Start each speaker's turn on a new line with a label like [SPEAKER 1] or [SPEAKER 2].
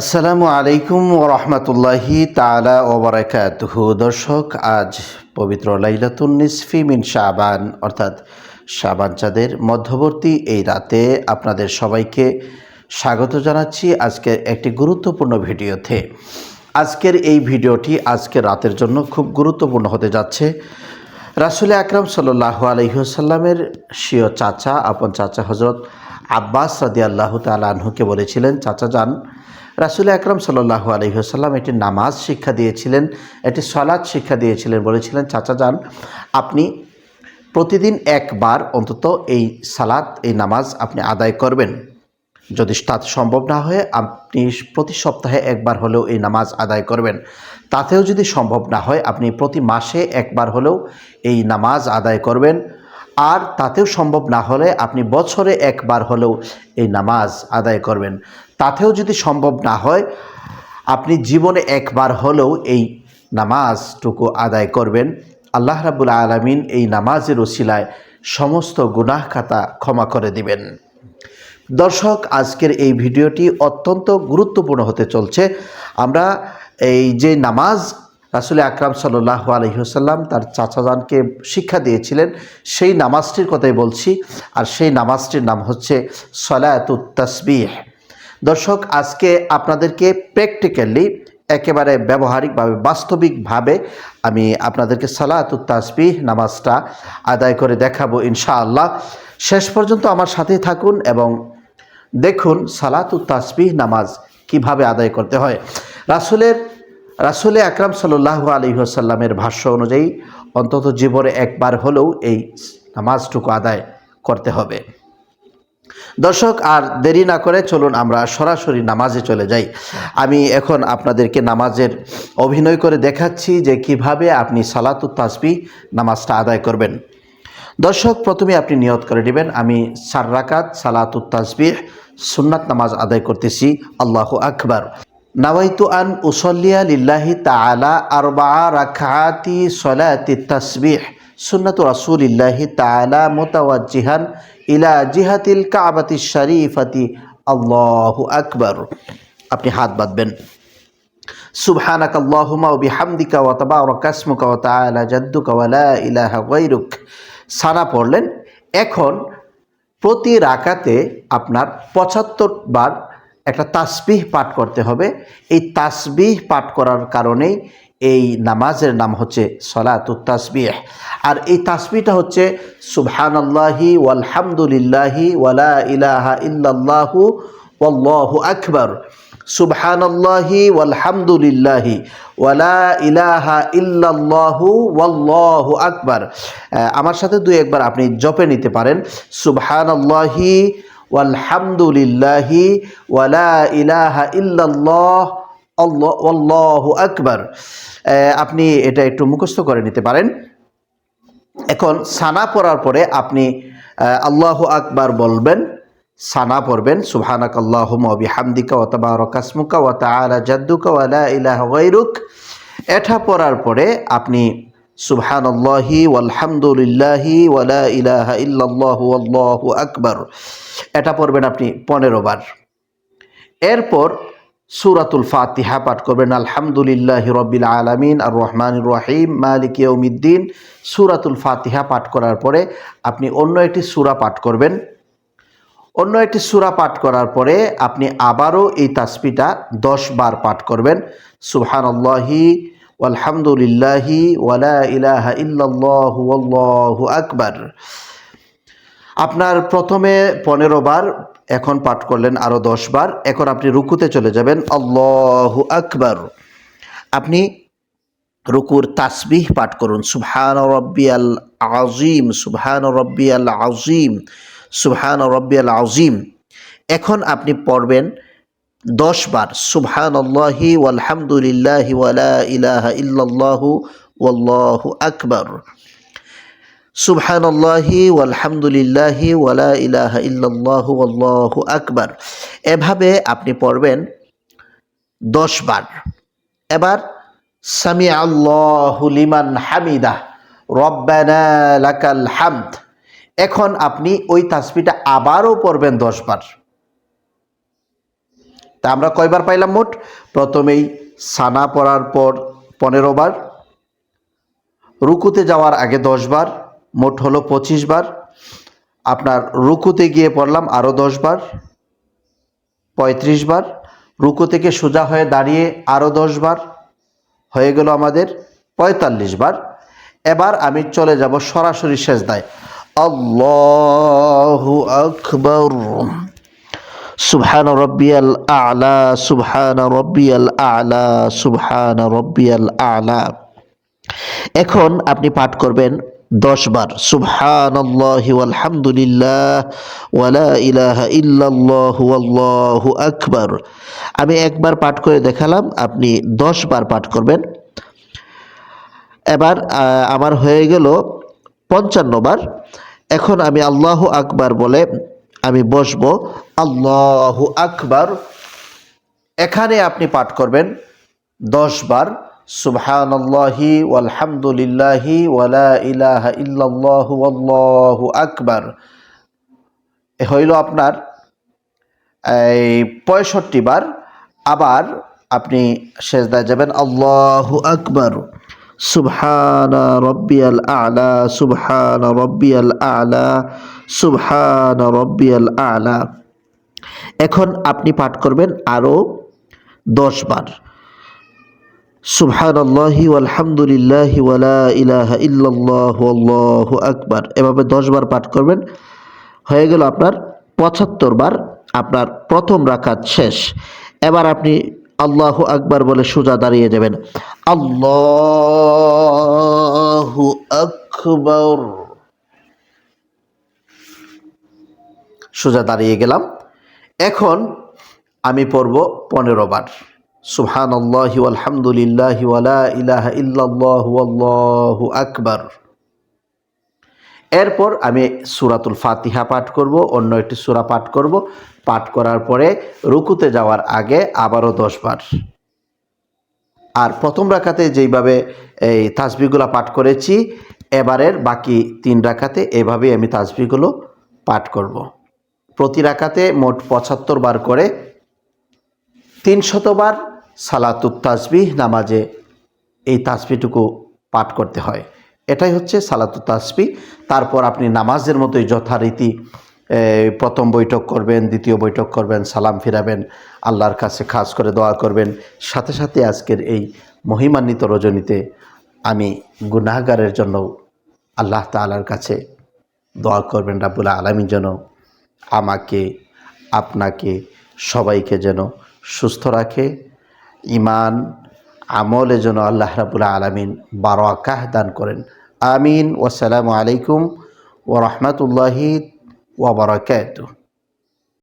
[SPEAKER 1] আসসালামু আলাইকুম ওরহমতুল্লাহি তালা ওবরাকাতুহ দর্শক, আজ পবিত্র লাইলাতুন নিসফি মিন শাবান, অর্থাৎ শাবান চাঁদের মধ্যবর্তী এই রাতে আপনাদের সবাইকে স্বাগত জানাচ্ছি আজকের একটি গুরুত্বপূর্ণ ভিডিওতে। আজকের এই ভিডিওটি আজকের রাতের জন্য খুব গুরুত্বপূর্ণ হতে যাচ্ছে। রাসুল আকরাম সাল্লাহ আলহিহসাল্লামের স্বীয় চাচা, আপন চাচা হজরত আব্বাস সাদি আল্লাহ তালাহুকে বলেছিলেন, চাচা যান রাসুল আকরাম সাল্লাহ আলহিহসাল্লাম একটি নামাজ শিক্ষা দিয়েছিলেন, একটি সলাদ শিক্ষা দিয়েছিলেন, বলেছিলেন, চাচা যান, আপনি প্রতিদিন একবার অন্তত এই সালাদ এই নামাজ আপনি আদায় করবেন। যদি তাতে সম্ভব না হয়, আপনি প্রতি সপ্তাহে একবার হলেও এই নামাজ আদায় করবেন। তাতেও যদি সম্ভব না হয়, আপনি প্রতি মাসে একবার হলেও এই নামাজ আদায় করবেন। আর তাতেও সম্ভব না হলে আপনি বছরে একবার হলেও এই নামাজ আদায় করবেন। তাতেও যদি সম্ভব না হয়, আপনি জীবনে একবার হলেও এই নামাজটুকু আদায় করবেন। আল্লাহ রাবুল আলমিন এই নামাজের ওসিলায় সমস্ত গুনাহ খাতা ক্ষমা করে দিবেন। দর্শক, আজকের এই ভিডিওটি অত্যন্ত গুরুত্বপূর্ণ হতে চলছে। আমরা এই যে নামাজ রাসুল আকরাম সাল্লাহ আলহিহসাল্লাম তার চাচাজানকে শিক্ষা দিয়েছিলেন, সেই নামাজটির কথাই বলছি। আর সেই নামাজটির নাম হচ্ছে সলায়াতুত তসবিহ। দর্শক, আজকে আপনাদেরকে প্র্যাকটিক্যালি একেবারে ব্যবহারিকভাবে, বাস্তবিকভাবে আমি আপনাদেরকে সালাতুত তাসবিহ নামাজটা আদায় করে দেখাবো ইনশাআল্লাহ। শেষ পর্যন্ত আমার সাথেই থাকুন এবং দেখুন সালাতুত তাসবিহ নামাজ কীভাবে আদায় করতে হয়। রাসুলের রাসুলে আকরাম সাল্লাহ আলহিহাসাল্লামের ভাষ্য অনুযায়ী, অন্তত জীবনে একবার হলেও এই নামাজটুকু আদায় করতে হবে। দর্শক, আর দেরি না করে চলুন আমরা সরাসরি নামাজে চলে যাই। আমি এখন আপনাদেরকে নামাজের অভিনয় করে দেখাচ্ছি যে কীভাবে আপনি সালাতুত তাসবি নামাজটা আদায় করবেন। দর্শক, প্রথমে আপনি নিয়ত করে নেবেন, আমি চার রাকাত সালাতুত তাসবিহ সুন্নাত নামাজ আদায় করতেছি। আল্লাহ আকবার। নাওয়াইতু আন উসল্লিয়া লিল্লাহি তাআলা আরবা রাকাতি সলাতি তাসবিহ। সুন্নাতু রাসূলিল্লাহি তাআলা মুতাওয়াজ্জিহান ইলা জিহাতিল কাবাতি শরীফাতি। আল্লাহু আকবর। আপনি হাত বাঁধবেন। সুবহানাক আল্লাহুমা বিহামদিকা ওয়া তাবারাকা ইসমুকা ওয়া তাআলা জাদ্দুকা ওয়া লা ইলাহা গায়রুক। সানা পড়লেন। এখন প্রতি রাকাতে আপনার পঁচাত্তর বার একটা তাসবিহ পাঠ করতে হবে। এই তাসবিহ পাঠ করার কারণেই এই নামাজের নাম হচ্ছে সলাতুত তাসবিহ। আর এই তাসবিহটা হচ্ছে সুবহানাল্লাহি ওয়ালহামদুলিল্লাহি ওয়ালা ইলাহা ইল্লাল্লাহু ওয়াল্লাহু আকবার। সুবহানাল্লাহি ওয়ালহামদুলিল্লাহি ওয়ালা ইলাহা ইল্লাল্লাহু ওয়াল্লাহু আকবার। আমার সাথে দুই একবার আপনি জপে নিতে পারেন। সুবহানাল্লাহি ওয়ালহামদুলিল্লাহি ওয়ালা ইলাহা ইল্লাল্লাহ আল্লাহ আল্লাহু আকবার। আপনি এটা একটু মুখস্থ করে নিতে পারেন। এখন সানা পড়ার পরে আপনি আল্লাহ আকবার বলবেন, সানা পড়বেন সুবহানাক আল্লাহুম্মা ওয়া বিহামদিকা ওয়া তাবারাকা ইসমুকা ওয়া তাআলা জাদ্দুকা ওয়া লা ইলাহা গায়রুক। এটা পড়ার পরে আপনি সুবহানাল্লাহি ওয়ালহামদুলিল্লাহি ওয়া লা ইলাহা ইল্লাল্লাহু আল্লাহু আকবার। এটা পড়বেন আপনি পনেরো বার। এরপর সুরাতুল ফাতিহা পাঠ করবেন, আলহামদুলিল্লাহ রবিল আলমিন আর রহমান রহিম, মালিক ইয়ৌমিদ্দিন সুরাতুল ফাতিহা পাঠ করার পরে আপনি অন্য একটি সুরা পাঠ করবেন। অন্য একটি সুরা পাঠ করার পরে আপনি আবারও এই তাসপিটা দশ বার পাঠ করবেন। সুবহানাল্লাহি আলহামদুলিল্লাহি ওয়ালা ইলাহা ইল্লাল্লাহু আল্লাহু আকবার। আপনার প্রথমে পনেরো বার এখন পাঠ করলেন আরও দশ বার। এখন আপনি রুকুতে চলে যাবেন, আল্লাহু আকবার। আপনি রুকুর তাসবিহ পাঠ করুন, সুবহান রব্বিয়াল আজিম সুবহান রব্বিয়াল আজিম সুবহান রব্বিয়াল আজিম এখন আপনি পড়বেন দশ বার সুবহান আল্লাহি ওয়ালহামদুলিল্লাহি ওয়ালা ইলাহা ইল্লাল্লাহু ওয়াল্লাহু আকবার। সুবহানাল্লাহি ওয়ালহামদুলিল্লাহি ওয়ালা ইলাহা ইল্লাল্লাহু আল্লাহু আকবার। এভাবে আপনি পড়বেন দশ বার। এবার সামি আল্লাহু লিমান হামিদা, রব্বানা লাকাল হামদ। এখন আপনি ওই তাসবিটা আবারও পড়বেন দশ বার। তা আমরা কয়বার পাইলাম মোট? প্রথমেই সানা পড়ার পর পনেরো বার, রুকুতে যাওয়ার আগে দশ বার, মোট হলো পঁচিশ বার। আপনার রুকুতে গিয়ে পড়লাম আরও দশ বার, পঁয়ত্রিশ বার। রুকু থেকে সোজা হয়ে দাঁড়িয়ে আরও দশ বার, হয়ে গেল আমাদের পঁয়তাল্লিশ বার। এবার আমি চলে যাব সরাসরি শেষ সেজদায়। আল্লাহু আকবর। সুবহান রব্বিয়াল আলা, সুবহান রব্বিয়াল আলা, সুবহান রব্বিয়াল আলা। এখন আপনি পাঠ করবেন দশ বার, সুবহানাল্লাহি আলহামদুলিল্লাহ ওয়ালা ইলাহা ইল্লাল্লাহ আকবার। আমি একবার পাঠ করে দেখালাম, আপনি দশ বার পাঠ করবেন। এবার আমার হয়ে গেল পঞ্চান্ন বার। এখন আমি আল্লাহ আকবার বলে আমি বসবো। আল্লাহু আকবার। এখানে আপনি পাঠ করবেন দশ বার, সুবহানাল্লাহি ওয়ালহামদুলিল্লাহি ওয়ালা ইলাহা ইল্লাল্লাহু আল্লাহু আকবার। হইল আপনার এই পঁয়ষট্টি বার, আবার আপনি সেজদায় যাবেন আল্লাহু আকবার। সুবহানা রব্বিয়াল আলা, সুবহানা রব্বিয়াল আলা সুবহানা রব্বিয়াল আলা। এখন আপনি পাঠ করবেন আরও দশ বার। সুবহানাল্লাহি আলহামদুলিল্লাহি ওয়ালা ইলাহা ইল্লাল্লাহ আল্লাহু আকবার। এভাবে দশ বার পাঠ করবেন। হয়ে গেল আপনার পঁচাত্তর বার। আপনার প্রথম রাকাত শেষ। এবার আপনি আল্লাহু আকবার বলে সোজা দাঁড়িয়ে যাবেন। আল্লাহু আকবর। সোজা দাঁড়িয়ে গেলাম। এখন আমি পড়ব পনেরো বার। সুবহান আল্লাহি আলহামদুলিল্লাহি ইলাহা আল্লাহু আকবার। এরপর আমি সুরাতুল ফাতিহা পাঠ করব, অন্য একটি সুরা পাঠ করব। পাঠ করার পরে রুকুতে যাওয়ার আগে আবারও দশ বার। আর প্রথম রাখাতে যেইভাবে এই তাসবিগুলো পাঠ করেছি, এবারের বাকি তিন রাখাতে এভাবেই আমি তাসবিগুলো পাঠ করব। প্রতি রাখাতে মোট পঁচাত্তর বার করে তিনশতবার সালাতুত তাসবিহ নামাজে এই তাসবিটুকু পাঠ করতে হয়। এটাই হচ্ছে সালাতুত তাসবি তারপর আপনি নামাজের মতোই যথারীতি প্রথম বৈঠক করবেন, দ্বিতীয় বৈঠক করবেন, সালাম ফিরাবেন, আল্লাহর কাছে খাস করে দোয়া করবেন। সাথে সাথে আজকের এই মহিমান্বিত রজনীতে আমি গুনাহগারের জন্য আল্লাহ তাআলার কাছে দোয়া করবেন, রাব্বুল আলমী যেন আমাকে, আপনাকে সবাইকে যেন সুস্থ রাখে। ইমান আমলে যেন আল্লাহ রাবুল আলমিন বারো আকাহ দান করেন। আমিন। ওসালামু আলাইকুম ও রহমতুল্লাহি ওবরাকাতুহ